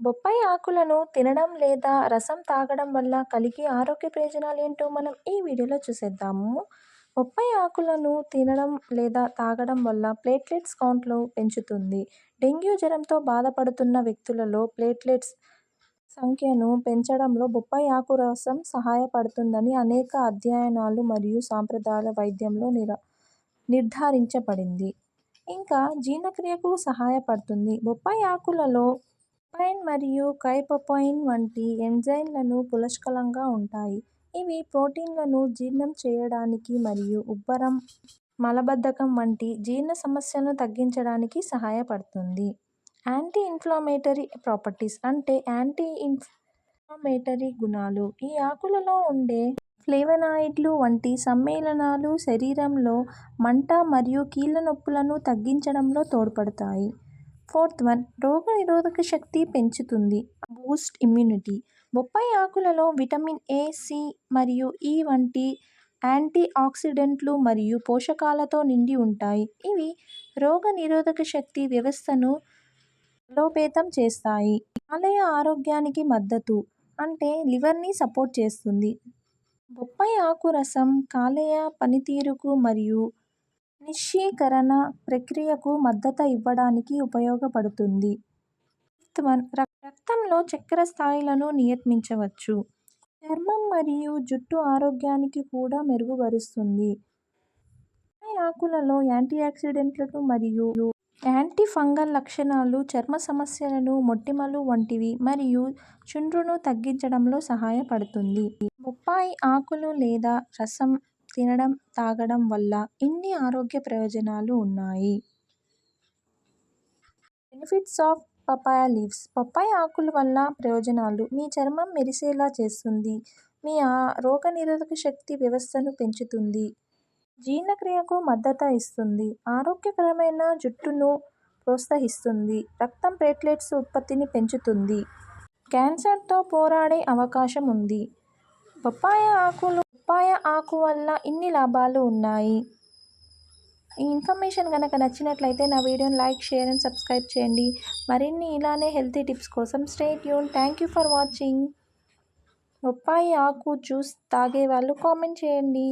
బొప్పాయి ఆకులను తినడం లేదా రసం తాగడం వల్ల కలిగే ఆరోగ్య ప్రయోజనాలు ఏంటో మనం ఈ వీడియోలో చూసేద్దాము. బొప్పాయి ఆకులను తినడం లేదా తాగడం వల్ల ప్లేట్లెట్స్ కౌంట్లో పెంచుతుంది. డెంగ్యూ జ్వరంతో బాధపడుతున్న వ్యక్తులలో ప్లేట్లెట్స్ సంఖ్యను పెంచడంలో బొప్పాయి ఆకు రసం సహాయపడుతుందని అనేక అధ్యయనాలు మరియు సాంప్రదాయ వైద్యంలో నిర నిర్ధారించబడింది. ఇంకా జీర్ణక్రియకు సహాయపడుతుంది. బొప్పాయి ఆకులలో పైన్ మరియు కైపోపైన్ వంటి ఎంజైమ్లను పుష్కలంగా ఉంటాయి. ఇవి ప్రోటీన్లను జీర్ణం చేయడానికి మరియు ఉబ్బరం మలబద్ధకం వంటి జీర్ణ సమస్యలను తగ్గించడానికి సహాయపడుతుంది. యాంటీ ఇన్ఫ్లమేటరీ ప్రాపర్టీస్ అంటే యాంటీ ఇన్ఫ్లమేటరీ గుణాలు. ఈ ఆకులలో ఉండే ఫ్లేవనాయిడ్లు వంటి సమ్మేళనాలు శరీరంలో మంట మరియు కీళ్ళ నొప్పులను తగ్గించడంలో తోడ్పడతాయి. ఫోర్త్ వన్ రోగనిరోధక శక్తి పెంచుతుంది. Boost immunity. బొప్పాయి ఆకులలో విటమిన్ ఏ సి మరియు ఈ వంటి యాంటీ ఆక్సిడెంట్లు మరియు పోషకాలతో నిండి ఉంటాయి. ఇవి రోగనిరోధక శక్తి వ్యవస్థను బలోపేతం చేస్తాయి. ఆలయ ఆరోగ్యానికి మద్దతు అంటే లివర్ని సపోర్ట్ చేస్తుంది. బొప్పాయి ఆకు రసం కాలేయ పనితీరుకు మరియు నిశ్శీకరణ ప్రక్రియకు మద్దతు ఇవ్వడానికి ఉపయోగపడుతుంది. రక్తంలో చక్కెర స్థాయిలను నియంత్రించవచ్చు చర్మం మరియు జుట్టు ఆరోగ్యానికి కూడా మెరుగుపరుస్తుంది. బొప్పాయి ఆకులలో యాంటీఆక్సిడెంట్లు మరియు యాంటీ ఫంగల్ లక్షణాలు చర్మ సమస్యలను మొటిమలు వంటివి మరియు చుండ్రును తగ్గించడంలో సహాయపడుతుంది. బొప్పాయి ఆకులు లేదా రసం తినడం తాగడం వల్ల ఇన్ని ఆరోగ్య ప్రయోజనాలు ఉన్నాయి. Benefits of papaya leaves. బొప్పాయి ఆకుల వల్ల ప్రయోజనాలు. మీ చర్మం మెరిసేలా చేస్తుంది. మీ రోగనిరోధక శక్తి వ్యవస్థను పెంచుతుంది. జీర్ణక్రియకు మద్దతు ఇస్తుంది. ఆరోగ్యకరమైన జుట్టును ప్రోత్సహిస్తుంది. రక్తం ప్లేట్లెట్స్ ఉత్పత్తిని పెంచుతుంది. క్యాన్సర్తో పోరాడే అవకాశం ఉంది. బొప్పాయి ఆకులు పప్పాయ ఆకు వల్ల ఇన్ని లాభాలు ఉన్నాయి? ఈ ఇన్ఫర్మేషన్ కనుక నచ్చినట్లయితే నా వీడియోని లైక్ షేర్ అండ్ సబ్స్క్రైబ్ చేయండి. మరిన్ని ఇలానే హెల్తీ టిప్స్ కోసం stay tune. Thank you for watching. బొప్పాయి ఆకు జ్యూస్ తాగే వాళ్ళు కామెంట్ చేయండి.